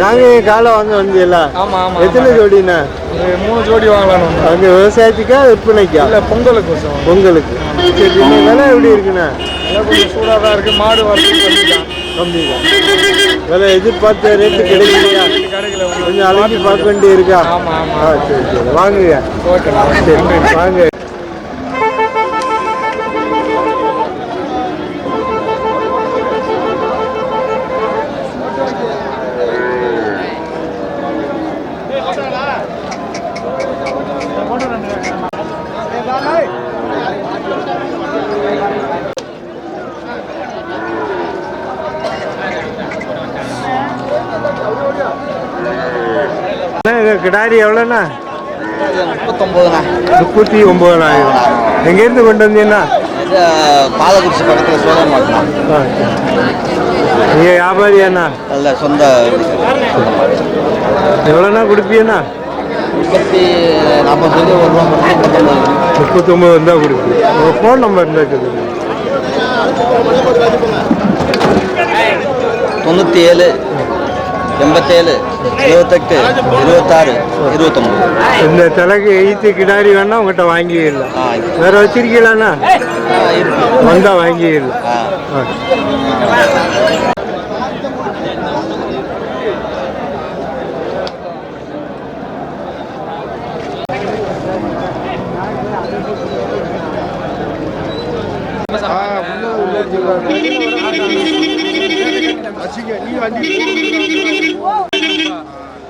நாங்க காலை வாங்க வந்தீங்களா ஆமா ஆமா எத்தனை ஜோடிண்ணா? மூணு ஜோடி வாங்கலாம்னு வந்தோம். அங்க விவசாயத்துக்கா விற்பனைக்கா? இல்ல பொங்கலுக்கு பொங்கலுக்கு. சரி விலை எப்படி இருக்குண்ணா? சூடாக தான் இருக்கு. மாடு கம்மி தான் விலை எதிர்பார்த்த ரேட்டு கிடைக்கலையா? கடைகளை கொஞ்சம் அழைச்சி பார்க்க வேண்டி இருக்கா ஆமா ஆமா. சரி சரி. வாங்குங்க. ஓகே. சரி வாங்க. கிடாரி எவ்வளோண்ணா? முப்பத்தொம்போதுண்ணா. முப்பத்தி ஒம்பதாயிரம் எங்கேருந்து கொண்டு வந்தீங்கன்னா பாலக்குறிச்சி பக்கத்தில் சோதனை மாட்டோம் நீங்கள் வியாபாரியாண்ணா? நல்ல சொந்த எவ்வளோண்ணா கொடுப்பீங்கண்ணா? முப்பத்தி நாற்பது சொல்லி ஒரு ரூபா முப்பத்தொம்போது. இருந்தால் கொடுப்பீங்க. உங்கள் ஃபோன் நம்பர் இருக்குது? தொண்ணூற்றி ஏழு எண்பத்தேழு இருபத்தெட்டு இருபத்தாறு இருபத்தொம்போது. இந்த தலைக்கு எய்த்து கிடாரி வேணா உங்கள்கிட்ட வாங்கிடலாம். வேற வச்சிருக்கீங்களாண்ணா? ஆ, இருக்கு. வந்தா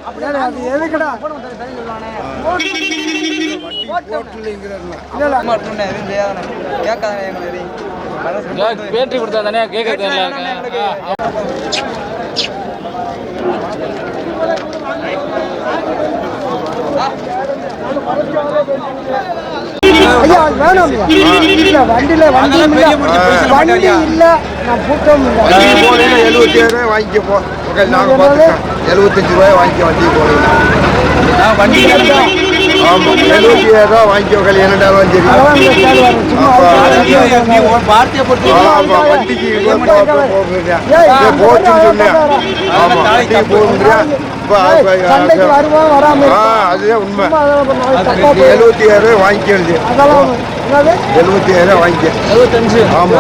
ஆ ஆ. பேட்டி கொடுத்தா தானே கேட்க ஐயா அது வேணாம் இல்ல வண்டியில வண்டி இல்ல வண்டி இல்ல. நான் கூட்டம் இல்ல. எழுபத்தி ஏழு ரூபாய் போ நாங்கள் பார்த்துக்கோம் எழுபத்தஞ்சு ரூபாய் வாங்கிக்க வண்டி போகிறீங்க ஆமாம் எழுபத்தி ஏழு வாங்கிக்கோ கல்யாணம் சரி அதான் இந்த ஸ்டால் வரும் சும்மா ஆமா வண்டிக்கு போச்சுன்னு சொன்னேன். ஆமா, வண்டிக்கு போகுதுயா. சண்டைக்கு வராம அதுதான் உண்மை. எழுபத்தி ஏழு ரூபாய் வாங்கிக்கிறது அதெல்லாம் எழுபத்தி ஏழு ரூபாய் வாங்கிக்க. எழுபத்தஞ்சு ஆமா.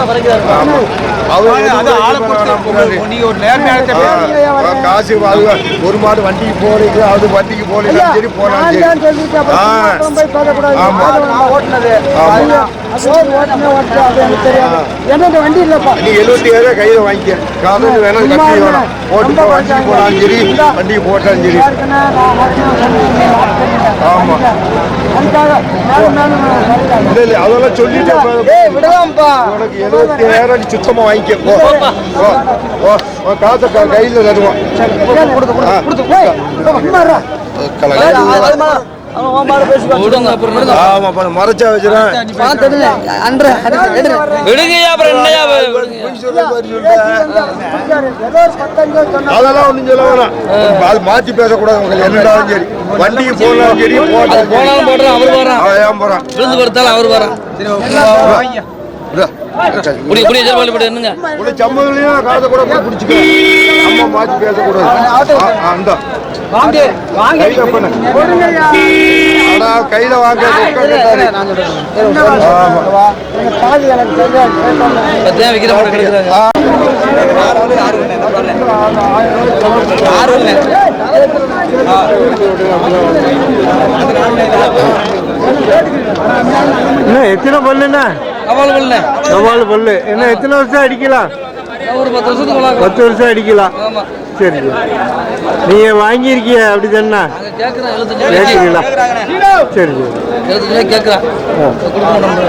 ஆமா. அவர் ஆ, காசு ஒரு மாடு வண்டிக்கு போறீங்க அது வண்டிக்கு போறீங்க. சரி போனாலும் ஆ. ஓட்டுனது. எனக்கு வண்டி இல்லப்பா? நீ எழுபத்தி ஏழு கையில வாங்கிக்க. காலையில் சும்மா கட்டி. வேணாம். போட்டு வண்டிக்கு போனாலும் சரி. வண்டிக்கு போட்டாலும் சரி. ஆமா. இல்ல இல்ல அதெல்லாம் சொல்லிட்டு. உனக்கு எழுபத்தி ஏழாயிரம் நீ சுத்தமா வாங்கிக்க. போ போ, போ உன் காசை கையில தருவான். மறைச்சா சொன்னா அதெல்லாம் ஒண்ணும் சொல்ல வேணாம் அது மாத்தி பேசக்கூடாது உங்களுக்கு என்னடாலும் சரி வண்டிக்கு போனாலும் சரி போனாலும் போடுறோம் அவர் போறான் அவன் ஏன் போறான் விருந்து கொடுத்தாலும் அவர் வரான். குடி குடி எதிர்பார்ப்பு போட்டு என்னங்க உள்ள சம்மதுலயும் காசை கூட பிடிச்சிக்க அம்மா மாத்தி பேசக்கூடாது ஆ, கையில வாங்க. என்ன எத்தனை பல்லுண்ணா அவள் பண்ணல சவால் பல்லு. என்ன எத்தனை வருஷம் அடிக்கலாம்? ஒரு பத்து வருஷத்துக்கு பத்து வருஷம் அடிக்கலாம். ஆமா. சரி. நீங்க வாங்கியிருக்கீங்க அப்படி தானே கேட்குறீங்களா? சரி சரி மாட்டோம்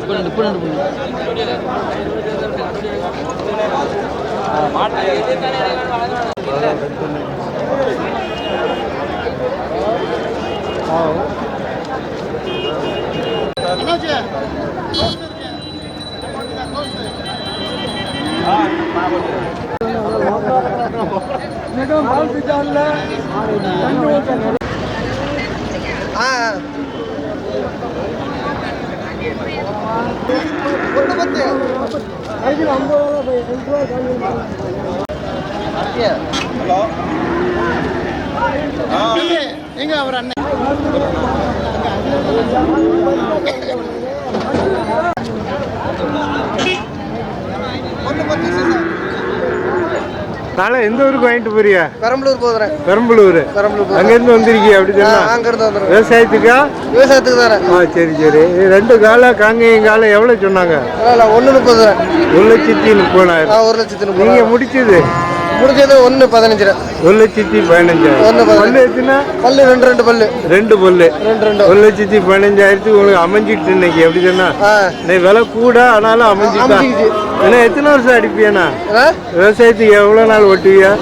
பன்னெண்டு பன்னெண்டு ஆ கடைசியில் ஐம்பது ரூபா போய் ரெண்டு ரூபா காமி எங்க அவர் அண்ணன் நாளை எந்த ஊருக்கு வாங்கிட்டு போறியா பெரம்பலூர் போகிறேன் பெரம்பலூர். பெரம்பலூர். அங்கேருந்து வந்திருக்கியா அப்படி சொன்னா? அங்கிருந்து வந்துடுறேன். விவசாயத்துக்கா? விவசாயத்துக்கு தானே ஆ சரி சரி. ரெண்டு காலை காங்கேயம் காலை எவ்வளோ சொன்னாங்க? ஒன்று முப்பது ஒரு லட்சத்தி முப்பதாயிரம். ஒரு லட்சத்து முப்பது நீங்க ரூபா முடிச்சது. முடிஞ்சது ஒன்று பதினஞ்சு ரூபா ஒரு லட்சத்தி பதினஞ்சாயிரம் ஒன்று பதினஞ்சு. பல்லு எத்தனை? பல்லு ரெண்டு ரெண்டு பல்லு. ரெண்டு பல்லு. ரெண்டு ரெண்டு. ஒரு லட்சத்தி பதினஞ்சாயிரத்துக்கு உங்களுக்கு அமைஞ்சிட்டு இன்னைக்கு எப்படி சொன்னா? விலை கூட ஆனாலும் அமைஞ்சிட்டா. ஏன்னா எத்தனை வருஷம் அடிப்பியாண்ணா? விவசாயத்துக்கு எவ்வளோ நாள் ஓட்டுவியா?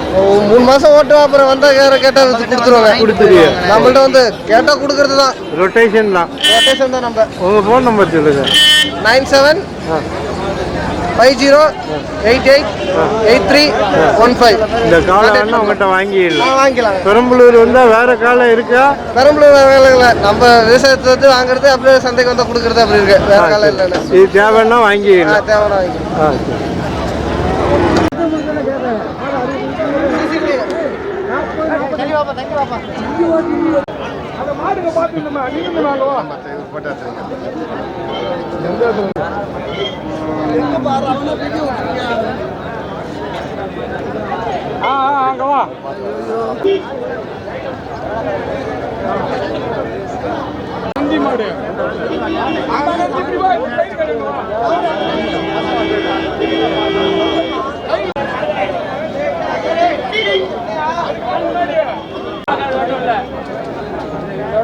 மூணு மாசம் ஓட்டுவோம் அப்புறம் வந்தா கேர கேட்டா கொடுத்துருவாங்க. கொடுத்துருவியா நம்மள்ட்ட வந்து கேட்டா கொடுக்கறது தான் ரொட்டேஷன் தான். ரொட்டேஷன் தான் நம்ம. உங்க ஃபோன் நம்பர் சொல்லுங்க. Nine seven. Five zero eight eight eight three one five இந்த காலை வேணா உங்ககிட்ட வாங்கிடலாம். வாங்கிக்கலாம் பெரம்பலூர் வந்தா வேற காலை இருக்கா? பெரம்பலூர் வேலை இல்லை. நம்ம விவசாயத்தை வந்து வாங்குறது அப்படியே சந்தைக்கு வந்து கொடுக்கறது அப்படி இருக்கு. வேற காலம் இல்லைன்னு இது தேவைன்னா வாங்கிடலாம். தேவையான வாங்கிக்கலாம். ஆடுங்க சரி அதை நீங்க நாளுவா ஆ ஆ அங்க வா நந்தி மாடு இப்படி கைது கட்டுங்க வா. அண்ணா, சென்னை கூட இல்லைங்க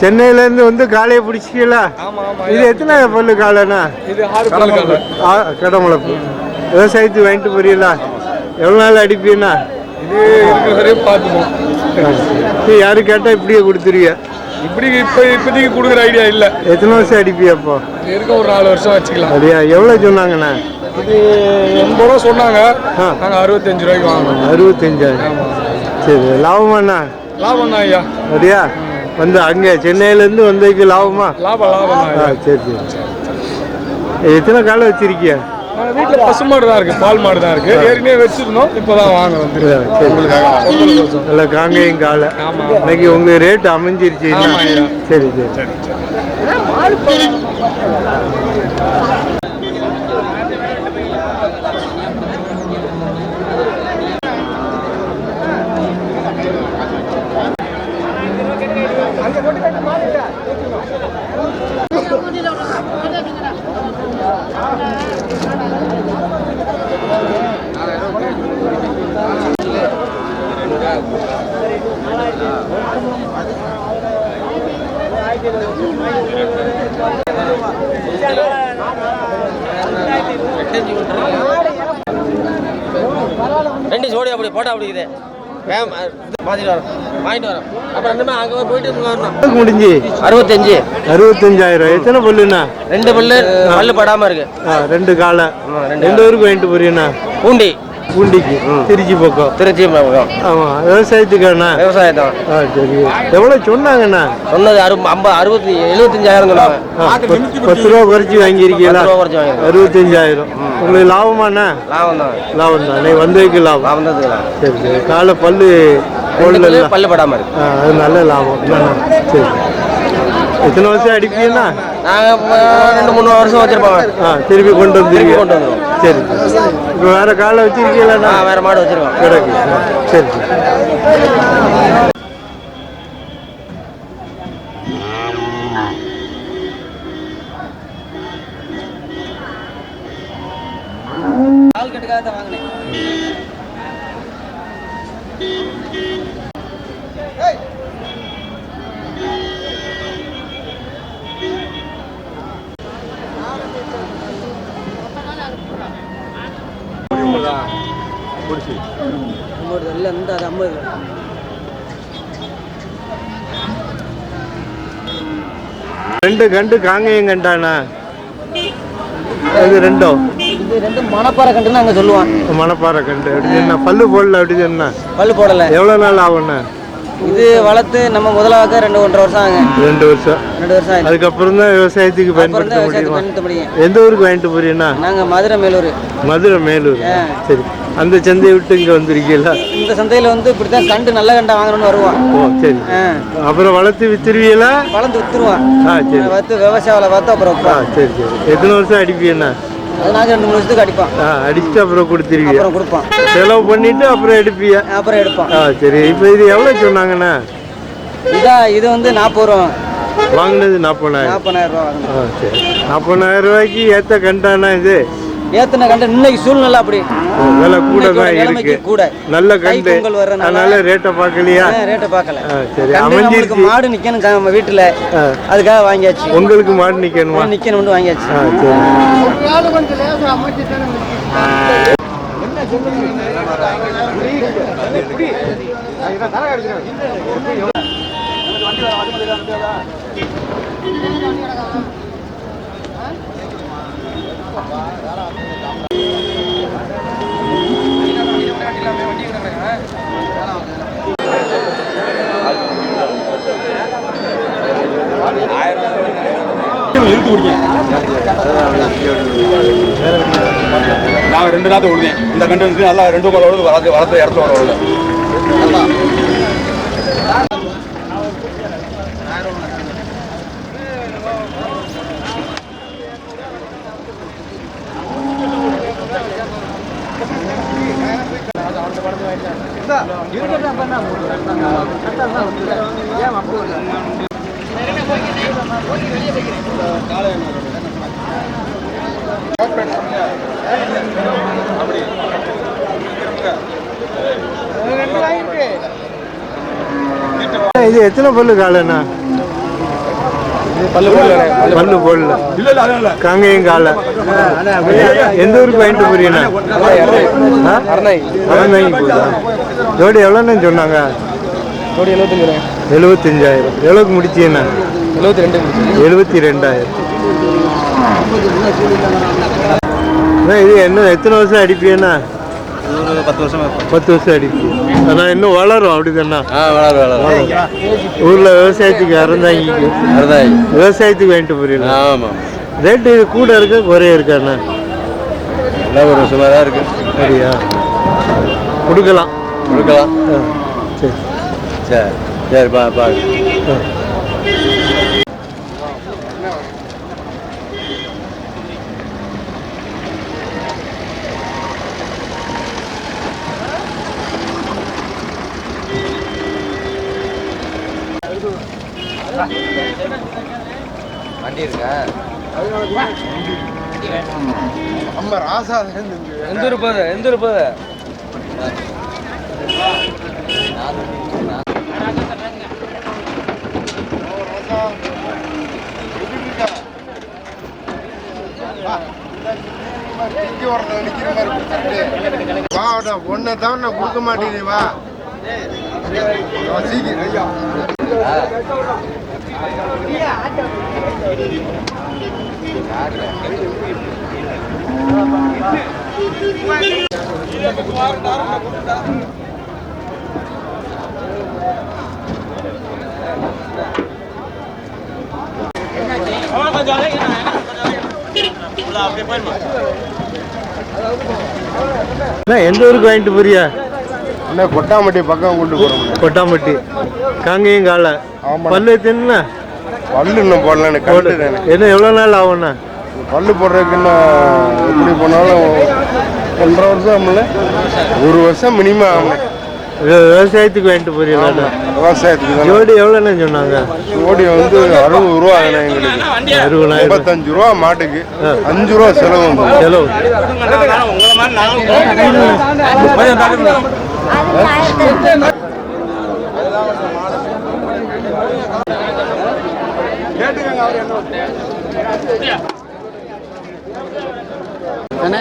சென்னையில இருந்து வந்து காலையை பிடிச்சிக்கல இது எத்தனை பல்லு காலைண்ணா கடமுளப்பு விவசாயத்துக்கு வாங்கிட்டு போறீங்களா? எவ்வளோ நாள் அடிப்பீண்ணா? இது யாரு கேட்டா இப்படியே கொடுத்துருவிய? இப்படி இப்போ இப்போதைக்கு கொடுக்குற ஐடியா இல்லை. எத்தனை வருஷம் அடிப்பியா அப்போ இருக்க ஒரு நாலு வருஷம் வச்சுக்கலாம். அப்படியா? எவ்வளோ சொன்னாங்கண்ணா? இது எண்பது ரூபா சொன்னாங்க. நாங்கள் அறுபத்தஞ்சு ரூபாய்க்கு வாங்கினோம். அறுபத்தஞ்சாயிரம். சரி லாபமாண்ணா லாபம் தான் ஐயா. அப்படியா? வந்து அங்கே சென்னையிலேருந்து வந்ததுக்கு லாபமா? லாபம் லாபம் ஆ சரி சரி. எத்தனை காலை வச்சிருக்கிய? வீட்டில் பசு மாடு தான் இருக்கு பால் மாடு தான் இருக்கு. ஏற்கனவே வச்சிருந்தோம் இப்போ தான் வாங்க வந்துருக்கு சரி. நல்ல காங்கேயம் காலை. இன்னைக்கு உங்க ரேட் அமைஞ்சிருச்சு ஐயா. சரி சரி ரெண்டு ஜோடி அப்படி போட்டா அப்படி இருக்குது வேம் மாற்றிட்டு வரோம். வாங்கிட்டு வரோம். அப்புறம் ரெண்டுமே அங்கே போயிட்டு இங்க வரணும். எவ்வளவுக்கு முடிஞ்சு? அறுபத்தஞ்சு. அறுபத்தஞ்சாயிரம். எத்தனை பல்லுண்ணா? ரெண்டு பல்லு பல்லு படாம இருக்கு. ரெண்டு காலை. ரெண்டு ஊருக்கு வாங்கிட்டு போறீங்கண்ணா? பூண்டி. பூண்டிக்கு திருச்சி பக்கம். திருச்சி பக்கம். ஆமா விவசாயத்துக்காண்ணா விவசாயம் தான் ஆ சரி. எவ்வளோ சொன்னாங்கண்ணா? சொன்னது அறு ஐம்பது அறுபத்தி எழுபத்தஞ்சாயிரம் சொன்னாங்க. பத்து- ரூபா குறைச்சி வாங்கியிருக்கீங்களா? குறைச்சி வாங்கியிருக்கோம். அறுபத்தஞ்சாயிரம். உங்களுக்கு லாபமாண்ணா? லாபம் தான் லாபம் தான் நீ வந்ததுக்கு லாபம். லாபம் தான் இதுல. சரி சரி. காலை பல்லு பல்லு பல்லு படாம இருக்கு. ஆ, அது நல்ல லாபம்? சரி. எத்தனை வருஷம் அடிப்பீங்கன்னா ரெண்டு மூணு வருஷம் வச்சிருப்போம். ஆ திருப்பி கொண்டு வந்துருக்கீங்க. கொண்டு வந்துருவோம். சரி இப்போ வேற காலை வச்சிருக்கீங்களா? வேற மாடு வச்சிருக்கோம். கிடக்கு. சரி சரி. இல்லை இந்த அது ஐம்பது ரெண்டு கண்டு காங்கேயம் கண்டாண்ணா ரெண்டும் இது ரெண்டு? மணப்பாறை கண்டுன்னு அங்கே சொல்லுவான் மணப்பாறை கண்டு. அப்படி என்ன பல்லு போடல அப்படி என்ன? பல்லு போடலை. எவ்வளோ நாள் ஆகும்ண்ணா இது வளர்த்து நம்ம முதலாக ரெண்டு ஒன்றரை வருஷம் ஆகுங்க. ரெண்டு வருஷம். ரெண்டு வருஷம் அதுக்கப்புறம் தான் விவசாயத்துக்கு பயன்படுத்த முடியுமா? எந்த ஊருக்கு வாங்கிட்டு போறீங்கன்னா நாங்கள் மதுரை மேலூர். மதுரை மேலூர். சரி. அந்த சந்தையை விட்டு இங்கே வந்திருக்கீங்களா? இந்த சந்தையில் வந்து இப்படி தான் கண்டு நல்ல கண்டா வாங்கணும்னு வருவான். ஓ சரி அப்புறம் வளர்த்து வித்துருவீங்களா? வளர்ந்து வித்துருவான். ஆ சரி. வளர்த்து விவசாயில பார்த்து அப்புறம் ஆ. சரி சரி. எத்தனை வருஷம் அடிப்பீங்கண்ணா அது நாங்கள் ரெண்டு மூணு வருஷத்துக்கு அடிப்பான். ஆ அடிச்சுட்டு அப்புறம் கொடுத்துருவீங்க. அப்புறம் கொடுப்பான். செலவு பண்ணிட்டு அப்புறம் எடுப்பீங்க. அப்புறம் எடுப்பான். ஆ சரி. இப்போ இது எவ்வளோ சொன்னாங்கண்ணா? இதா இது வந்து நாற்பது ரூபா. வாங்கினது நாற்பதாயிரம். நாற்பதாயிரம் ரூபா சரி. நாற்பதாயிரம் ரூபாய்க்கு ஏற்ற கண்டாண்ணா இது? ஏத்தனை கண்டு இன்னைக்கு சூழ்நிலை அப்படி. விலை கூட தான் இருக்கு. கூட. நல்ல கண்டு. பொங்கல் வர்றதுனால அதனால ரேட்டை பார்க்கலையா? ரேட்டை பார்க்கல. சரி. அமைஞ்சிருச்சு. மாடு நிக்கணும் நம்ம வீட்டுல. அதுக்காக வாங்கியாச்சு. உங்களுக்கு மாடு நிற்கணுமா நிக்கணும் வாங்கியாச்சு. சரி. இழுத்து குடிங்க நான் ரெண்டு நாத்து விடுவேன் இந்த கண்டு வந்து நல்லா ரெண்டு கோல விழுது வளர்த்து வளர்த்து இடத்துல வர இது எத்தனை பொருள் காலண்ணா? பல்லு போடல. காங்கேயம் காலை எந்த ஊருக்கு வாங்கிட்டு போறீங்கண்ணா ஆ? அறந்தாங்கி போகுதா? ஜோடி எவ்வளோண்ணே சொன்னாங்க? நூற்றி எழுபத்தஞ்சு ரூபா எழுபத்தஞ்சாயிரம். எவ்வளோக்கு முடிச்சீங்கண்ணா எழுபத்தி ரெண்டு எழுபத்தி ரெண்டாயிரம் அண்ணா, இது என்ன எத்தனை வருஷம் அடிப்பீங்கண்ணா பத்து வருஷம் பத்து வருஷம் அடிப்பீங்க ஆனால் இன்னும் வளரும் அப்படிதாண்ணா ஆ வளரும் வளரும். ஊரில் விவசாயத்துக்கு அறந்தாங்கிக்கு அதுதான் விவசாயத்துக்கு வாங்கிட்டு போறீங்க ஆமாம் ரேட்டு கூட இருக்கா குறைய இருக்காண்ணா? எல்லாம் ஒரு தான் இருக்கு. சரியா கொடுக்கலாம். கொடுக்கலாம். சரி. சரி சரி பா வண்டி இருக்கா நம்ம ராசா எந்த ஊர் போகுது எந்த ஊர் போகுது வா ஒன்றை தவிர நான் கொடுக்க மாட்டேன் வா. சீக்கிரம் எந்த ஊருக்கு வாங்கிட்டு போறியா? என்ன கொட்டாம்பட்டி பக்கம் கொண்டு போறோம். கொட்டாம்பட்டி காங்கேயம் காலை. பல்லு எத்தனை பல்லு இன்னும் போடலன்னு கண்டு தானே. என்ன எவ்வளோ நாள் ஆகும்ண்ணா? பல்லு போடுறதுக்கு இன்னும் எப்படி போனாலும் ஒன்றரை வருஷம் ஆகல ஒரு வருஷம் மினிமம் ஆகணும் வி- விவசாயத்துக்கு வாங்கிட்டு போறீங்களா விவசாயத்துக்கு ஜோடி எவ்வளோண்ணே சொன்னாங்க? கோடி வந்து அறுபது ரூபா எங்களுக்கு. அறுபதாயிரம். முப்பத்தஞ்சு ரூபா மாட்டுக்கு. அஞ்சு ரூபா செலவு. வந்து செலவு அண்ணே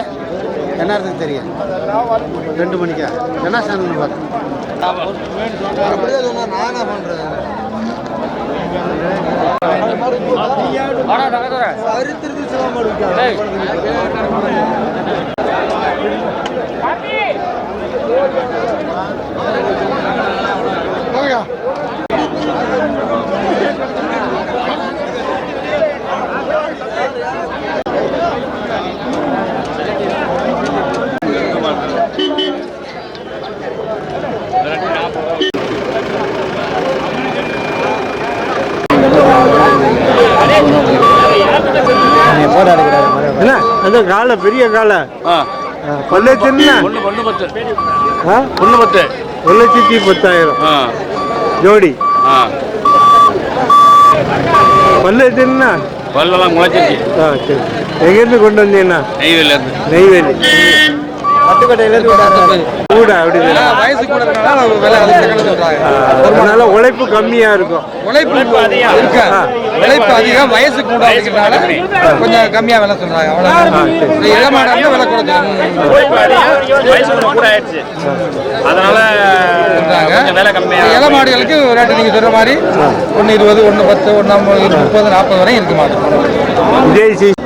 என்ன தெரியும்? ரெண்டு மணிக்கா? என்ன சாணம் பார்த்து அப்படியே சொன்னேன் நானே பண்ணுறேன் அறுத்திருந்து சிவம் காலை பெரிய காலை. பல்ல சின்ன ஒன்று பத்து. ஆ? ஒன்று பத்து. ஒரு லட்சத்தி பத்தாயிரம். ஜோடி. பல்ல சின்ன பல்லெல்லாம் முளைச்சிருச்சு. ஆ சரி. எங்கேருந்து கொண்டு வந்தீங்கன்னா நெய்வேலியிலேருந்து. நெய்வேலி. கூட அப்படி வயசு கூட இருக்கனால விலை அதிகம் சொல்றாங்க அதனால உழைப்பு கம்மியா இருக்கும். உழைப்பு இருக்கு. உழைப்பு அதிகம் வயசு கூட இருக்கிறனால கொஞ்சம் கம்மியா விலை சொல்றாங்க. அவ்வளவு இளமாடா விலை குறைச்சு அதனால கொஞ்சம் விலை கம்மியா இளமாடுகளுக்கு ரேட்டு நீங்க சொல்ற மாதிரி ஒன்னு இருபது ஒன்னு பத்து ஒன்னு முப்பது நாற்பது வரையும் இருக்கு மாடு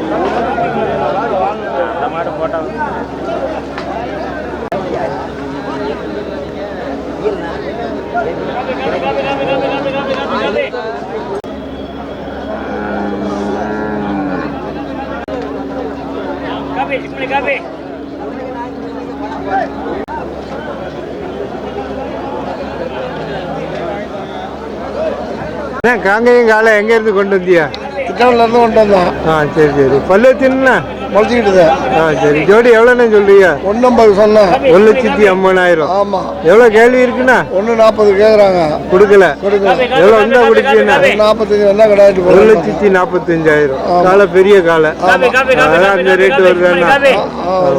என்ன காங்கேயம் காலை எங்க இருந்து கொண்டு வந்தியா? சிக்கன்ல இருந்து கொண்டு வந்தோம். ஆ சரி சரி. பல்லு சின்ன முளைச்சிக்கிட்டுது. ஆ சரி. ஜோடி எவ்வளோன்னு சொல்றீங்க? ஒன்னம்பது சொன்னேன். ஒரு லட்சத்தி ஐம்பதாயிரம் ஆமா. எவ்வளோ கேள்வி இருக்குண்ணா? ஒன்னு நாற்பது கேக்குறாங்க. கொடுக்கல. கொடுக்கல. எவ்வளோ இருந்தா குடிச்சீங்கன்னா நாற்பத்தஞ்சு வந்தா கிடையாது ஒரு லட்சத்தி நாற்பத்தஞ்சாயிரம் காலை பெரிய காலை. அதான் அந்த ரேட்டு வருதுன்னா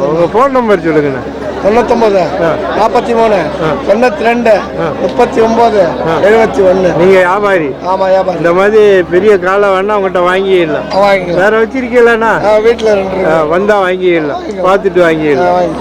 உங்க ஃபோன் நம்பர் சொல்லுங்கண்ணா. தொண்ணூத்தொன்பது நாற்பத்தி மூணு தொண்ணூத்தி ரெண்டு முப்பத்தி ஒன்பது எழுபத்தி ஒண்ணு நீங்க வியாபாரி. ஆமா வியாபாரம் இந்த மாதிரி பெரிய காலை வேணா உங்கள்கிட்ட வாங்கிடலாம். வாங்கிக்கலாம். வேற வச்சிருக்கீங்களா வீட்டுல ரெண்டு. வந்தா வாங்கிடலாம். பார்த்துட்டு வாங்கிடலாம்.